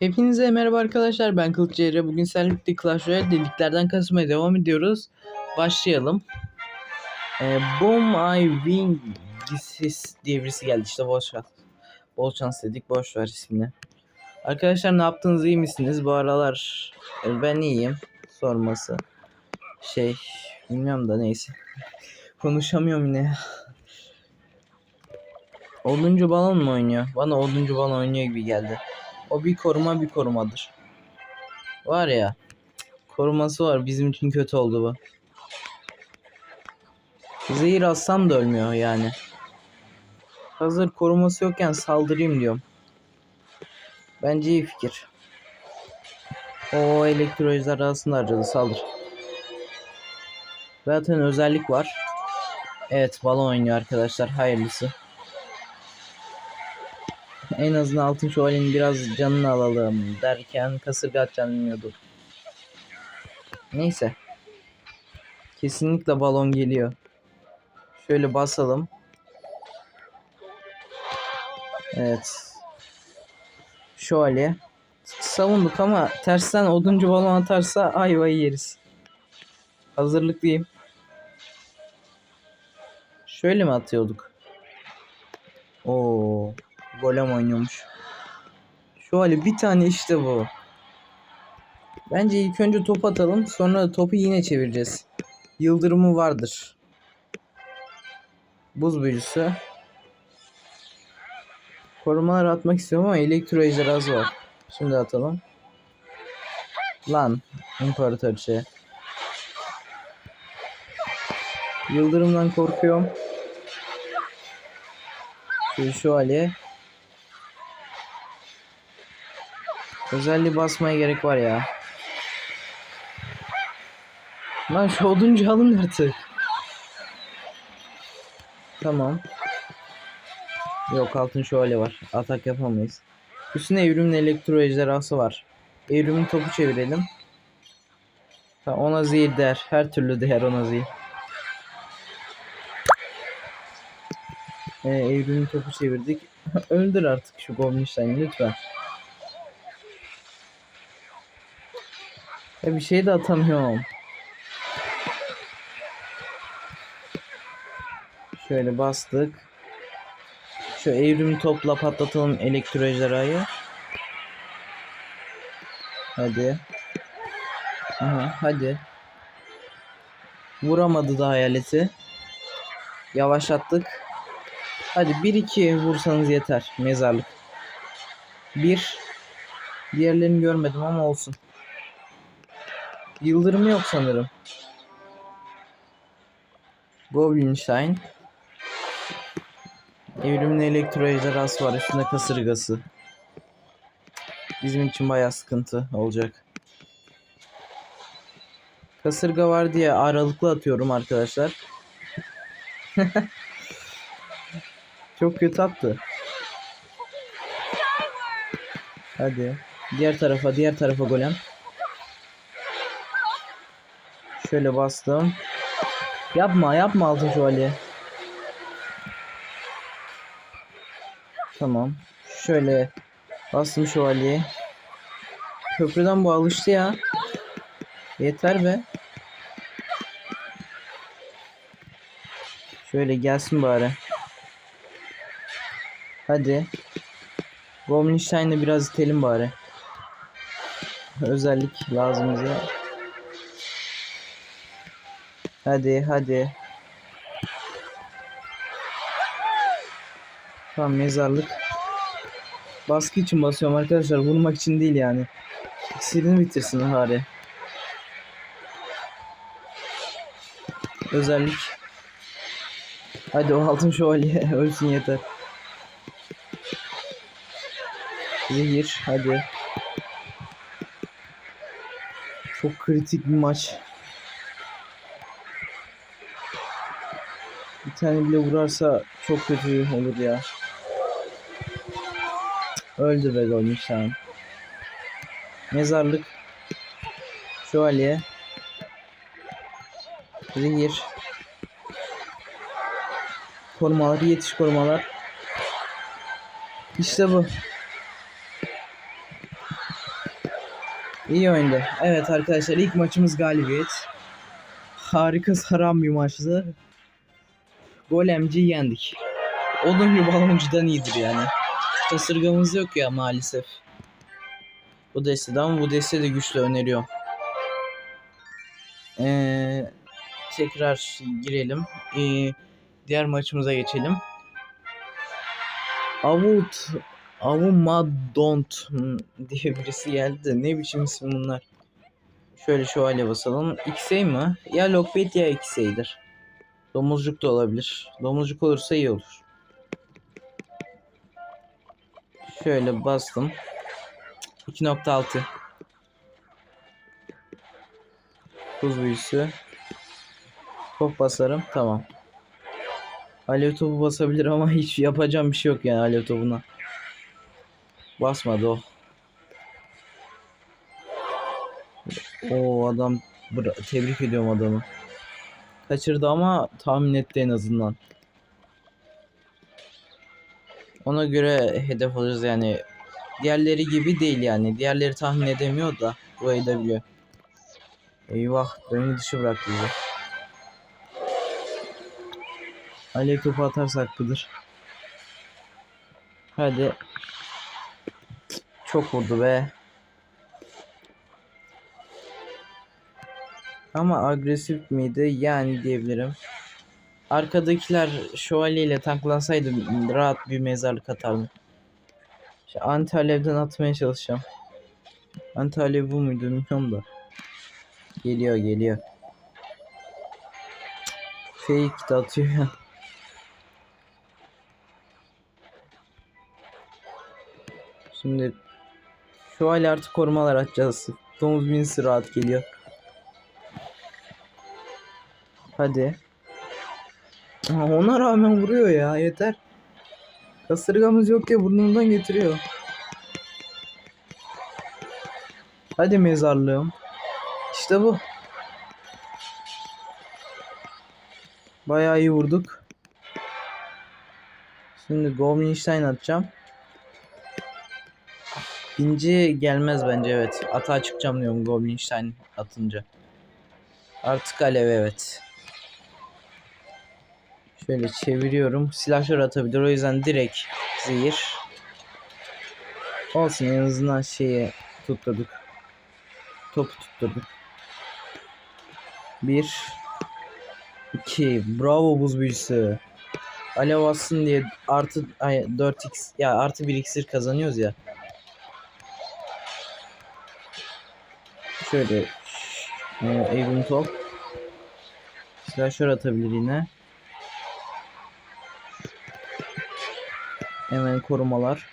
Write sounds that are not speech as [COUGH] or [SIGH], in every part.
Hepinize merhaba arkadaşlar ben Kılıç Ceyre. Bugün birlikte Clash Royale deliklerden kasmaya devam ediyoruz. Başlayalım. Ee, Boom I Win This diye birisi geldi işte boş ver. Bol şans dedik boş ver ismini. Arkadaşlar ne yaptınız iyi misiniz? Bu aralar e, ben iyiyim sorması. Şey bilmiyorum da neyse. [LAUGHS] Konuşamıyorum yine. Oduncu balon mu oynuyor? Bana oduncu balon oynuyor gibi geldi. O bir koruma bir korumadır. Var ya. Koruması var. Bizim için kötü oldu bu. Zehir alsam da ölmüyor yani. Hazır koruması yokken saldırayım diyorum. Bence iyi fikir. O elektro ejderhasını harcadı saldır. Zaten özellik var. Evet balon oynuyor arkadaşlar hayırlısı. En azından altın şövalyenin biraz canını alalım derken kasırga bilmiyordum. Neyse. Kesinlikle balon geliyor. Şöyle basalım. Evet. Şövalye. Savunduk ama tersten oduncu balon atarsa ayvayı yeriz. Hazırlıklıyım. Şöyle mi atıyorduk? Oo. Golem oynuyormuş. Şu hali bir tane işte bu. Bence ilk önce top atalım sonra topu yine çevireceğiz. Yıldırımı vardır. Buz büyücüsü. Korumalar atmak istiyorum ama elektro ejderhası var. Şimdi atalım. Lan imparatoriçe. Yıldırımdan korkuyorum. Şu şövalye. Özelliği basmaya gerek var ya. Lan şu oduncu alın artık. Tamam. Yok altın şövalye var. Atak yapamayız. Üstüne evrimin elektro ejderhası var. Evrimin topu çevirelim. Tamam, ona zehir der. Her türlü değer ona zehir. Ee, evrimin topu çevirdik. [LAUGHS] Öldür artık şu Goblin lütfen. Ya bir şey de atamıyorum. Şöyle bastık. Şu evrimi topla patlatalım elektro ejderhayı. Hadi. Aha hadi. Vuramadı da hayaleti. Yavaşlattık. Hadi 1-2 vursanız yeter. Mezarlık. 1 Diğerlerini görmedim ama olsun. Yıldırımı yok sanırım. Goblin Shine. Evrimin elektro ejderhası var. Üstünde kasırgası. Bizim için bayağı sıkıntı olacak. Kasırga var diye aralıklı atıyorum arkadaşlar. [LAUGHS] Çok kötü attı. Hadi. Diğer tarafa, diğer tarafa golem. Şöyle bastım. Yapma yapma altın şövalye. Tamam. Şöyle bastım şövalyeyi. Köprüden bu alıştı ya. Yeter be. Şöyle gelsin bari. Hadi. Goblin biraz itelim bari. Özellik lazım bize. Hadi hadi. Tamam mezarlık. Baskı için basıyorum arkadaşlar. Vurmak için değil yani. İksirini bitirsin bari. Özellik. Hadi o altın şövalye [LAUGHS] ölsün yeter. Zehir hadi. Çok kritik bir maç. Tane bile vurarsa çok kötü olur ya. Öldü be Golmişan. Mezarlık. Şövalye. Zehir. Korumalar, yetiş korumalar. İşte bu. İyi oyundu. Evet arkadaşlar ilk maçımız galibiyet. Harika saran bir maçtı. Golemci yendik. Odunlu baloncudan iyidir yani. Kasırgamız yok ya maalesef. Bu destede ama bu deste de güçlü öneriyorum. Ee, tekrar girelim. Ee, diğer maçımıza geçelim. Avut Avumadont diye birisi geldi de ne biçim isim bunlar. Şöyle şövalye basalım. X'ey mi? Ya Lockbait ya X'eydir. Domuzcuk da olabilir. Domuzcuk olursa iyi olur. Şöyle bastım. 2.6 Buz büyüsü. Top basarım. Tamam. Alev topu basabilir ama hiç yapacağım bir şey yok yani alev topuna. Basmadı o. O adam tebrik ediyorum adamı. Kaçırdı ama tahmin etti en azından. Ona göre hedef alırız yani. Diğerleri gibi değil yani. Diğerleri tahmin edemiyor da bu edebiliyor. Eyvah dönü dışı bıraktı bizi. Alev topu atarsa hakkıdır. Hadi. Çok vurdu be. Ama agresif miydi? Yani diyebilirim. Arkadakiler şövalye ile tanklansaydı rahat bir mezarlık atardım. İşte anti alevden atmaya çalışacağım. Anti alev bu muydu bilmiyorum da. Geliyor geliyor. Fake de atıyor ya. Şimdi şövalye artık korumalar atacağız. Domuz binisi rahat geliyor. Hadi. Ona rağmen vuruyor ya yeter. Kasırgamız yok ya burnundan getiriyor. Hadi mezarlığım. İşte bu. Bayağı iyi vurduk. Şimdi Goblinstein atacağım. İnci gelmez bence evet. Atağa çıkacağım diyorum Goblinstein atınca. Artık alev evet. Şöyle çeviriyorum. Silahlar atabilir. O yüzden direkt zehir. Olsun en azından şeyi tutturduk. Topu tutturduk. Bir. iki. Bravo buz büyüsü. Alev atsın diye artı ay, 4x ya artı 1 iksir kazanıyoruz ya. Şöyle e, Evrim top. Slasher atabilir yine. Hemen korumalar.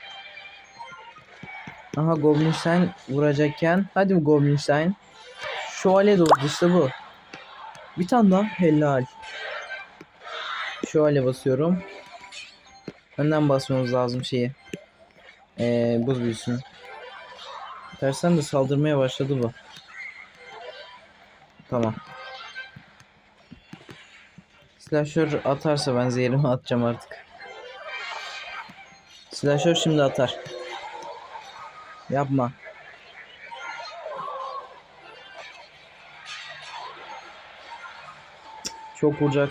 Aha Goblinstein vuracakken. Hadi Goblinstein. Şövalye doğdu işte bu. Bir tane daha helal. Şövalye basıyorum. Önden basmamız lazım şeyi. Ee, buz büyüsünü. Tersten de saldırmaya başladı bu. Tamam. Slasher atarsa ben zehirimi atacağım artık. Slasher şimdi atar. Yapma. Çok vuracak.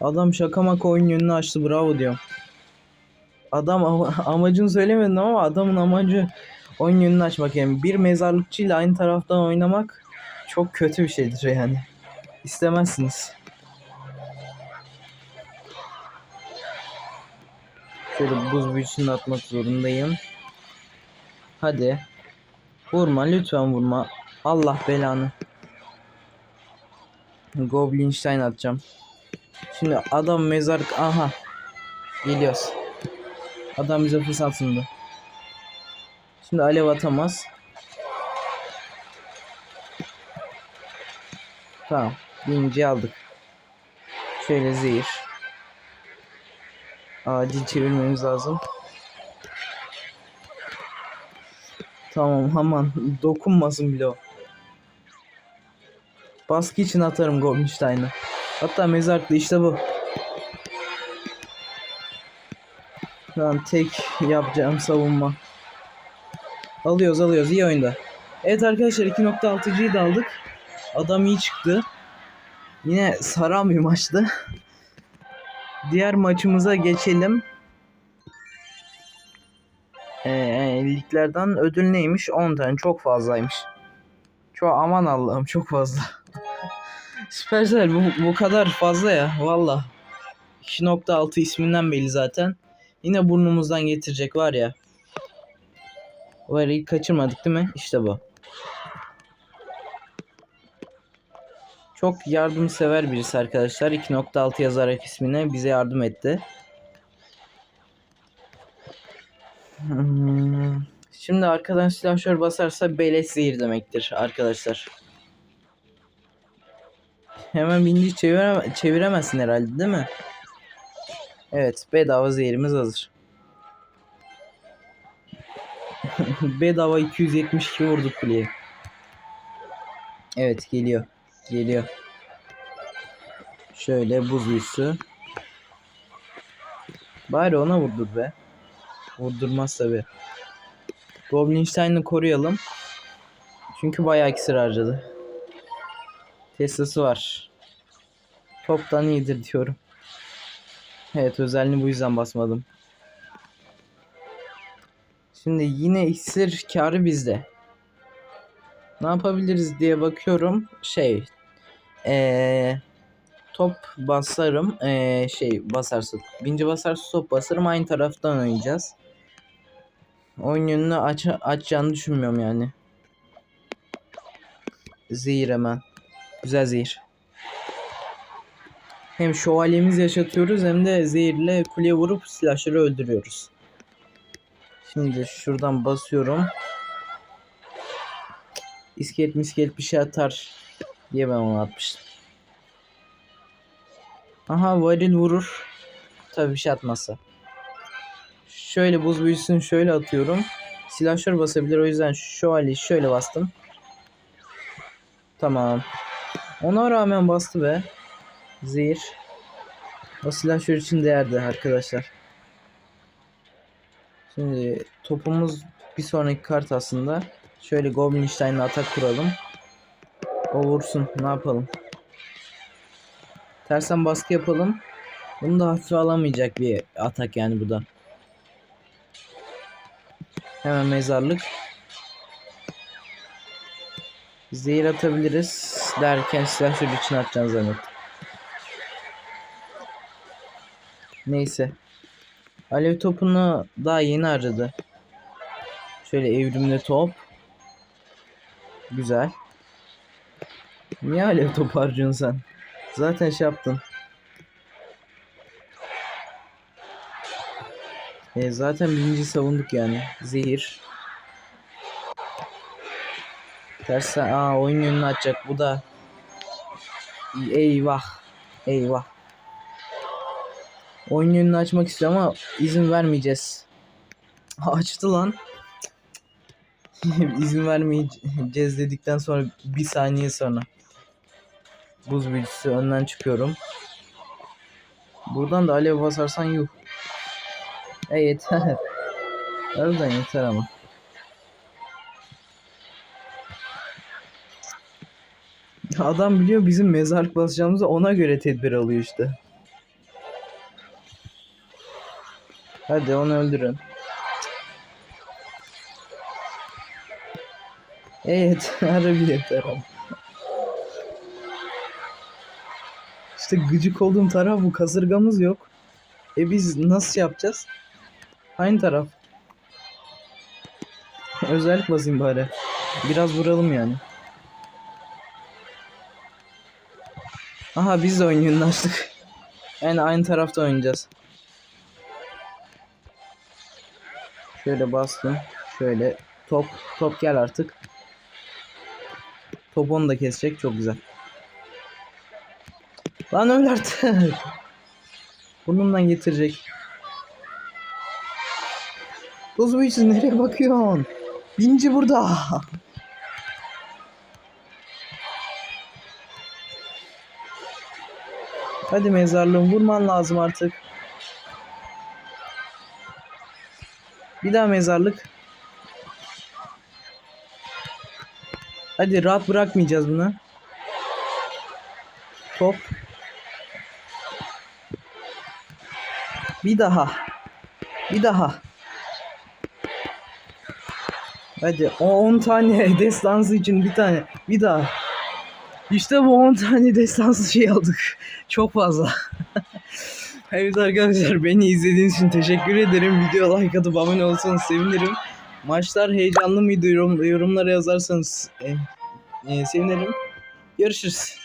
Adam şaka maka oyun yönünü açtı bravo diyorum. Adam ama- [LAUGHS] amacını söylemedim ama adamın amacı oyun yönünü açmak yani bir mezarlıkçıyla aynı taraftan oynamak çok kötü bir şeydir yani. İstemezsiniz. Şöyle buz büyüsünü atmak zorundayım. Hadi. Vurma lütfen vurma. Allah belanı. Goblinstein atacağım. Şimdi adam mezarlık aha. Geliyoruz. Adam bize fırsat sundu. Şimdi alev atamaz. Tamam. Birinci aldık. Şöyle zehir. Acil çevirmemiz lazım. Tamam aman dokunmasın bile o. Baskı için atarım Goldstein'ı. Hatta mezarlıkta işte bu. Şu an tek yapacağım savunma. Alıyoruz alıyoruz iyi oyunda. Evet arkadaşlar 2.6'cıyı da aldık. Adam iyi çıktı. Yine saran bir maçtı. Diğer maçımıza geçelim. Ee, liglerden ödül neymiş? 10 tane çok fazlaymış. Çok aman Allah'ım çok fazla. [LAUGHS] Supercell bu, bu kadar fazla ya valla. 2.6 isminden belli zaten. Yine burnumuzdan getirecek var ya. Arayı kaçırmadık değil mi? İşte bu. Çok yardımsever birisi arkadaşlar. 2.6 yazarak ismine bize yardım etti. Hmm. Şimdi arkadan silahşör basarsa beleş zehir demektir arkadaşlar. Hemen binci çevire çeviremezsin herhalde değil mi? Evet bedava zehirimiz hazır. [LAUGHS] bedava 272 vurduk kuleye. Evet geliyor. Geliyor. Şöyle buz büyüsü. Bari ona vurdur be. Vurdurmaz tabi. Goblinstein'ı koruyalım. Çünkü bayağı iksir harcadı. Tesla'sı var. Toptan iyidir diyorum. Evet özelliğini bu yüzden basmadım. Şimdi yine iksir karı bizde. Ne yapabiliriz diye bakıyorum. Şey. Ee, top basarım. Ee, şey basarsa. Binci basarsa top basarım. Aynı taraftan oynayacağız. Oyun yönünü aç açacağını düşünmüyorum yani. Zehir hemen. Güzel zehir. Hem şövalyemiz yaşatıyoruz hem de zehirle kuleye vurup silahları öldürüyoruz. Şimdi şuradan basıyorum. İskelet miskelet bir şey atar diye ben onu atmıştım. Aha varil vurur. Tabii bir şey atmazsa. Şöyle buz büyüsünü şöyle atıyorum. Silahşör basabilir o yüzden şövalyeyi şöyle bastım. Tamam. Ona rağmen bastı be. Zehir. O silahşör için değerdi arkadaşlar. Şimdi topumuz bir sonraki kart aslında. Şöyle Goblinstein'le atak kuralım. O vursun. Ne yapalım? Tersen baskı yapalım. Bunu da hafife alamayacak bir atak yani bu da. Hemen mezarlık. Zehir atabiliriz derken silahşör için atacağını zannettim. Neyse. Alev topunu daha yeni harcadı. Şöyle evrimli top. Güzel. Niye alev topu harcıyorsun sen? Zaten şey yaptın. E, zaten birinci savunduk yani. Zehir. Terse aa oyun yönünü açacak bu da. Eyvah. Eyvah. Oyun yönünü açmak istiyor ama izin vermeyeceğiz. Açtı lan. [LAUGHS] izin vermeyeceğiz dedikten sonra bir saniye sonra. Buz büyücüsü önden çıkıyorum. Buradan da alev basarsan yuh. E yeter. [LAUGHS] Harbiden yeter ama. Adam biliyor bizim mezarlık basacağımızı ona göre tedbir alıyor işte. Hadi onu öldürün. Evet, [LAUGHS] harbi yeter. İşte gıcık olduğum taraf bu kasırgamız yok. E biz nasıl yapacağız? Aynı taraf. Özellik basayım bari. Biraz vuralım yani. Aha biz de oyun açtık. Yani aynı tarafta oynayacağız. Şöyle bastım. Şöyle top top gel artık. Top onu da kesecek çok güzel. Lan öl artık. [LAUGHS] Burnumdan getirecek. Buz büyüsün nereye bakıyorsun? Binci burada. [LAUGHS] Hadi mezarlığım vurman lazım artık. Bir daha mezarlık. Hadi rahat bırakmayacağız bunu. Top. Bir daha. Bir daha. Hadi o 10 tane [LAUGHS] destansı için bir tane. Bir daha. İşte bu 10 tane destansı şey aldık. Çok fazla. [LAUGHS] evet arkadaşlar beni izlediğiniz için teşekkür ederim. Video like atıp abone olsanız sevinirim. Maçlar heyecanlı mıydı yorum, yorumlara yazarsanız eh, eh, sevinirim. Görüşürüz.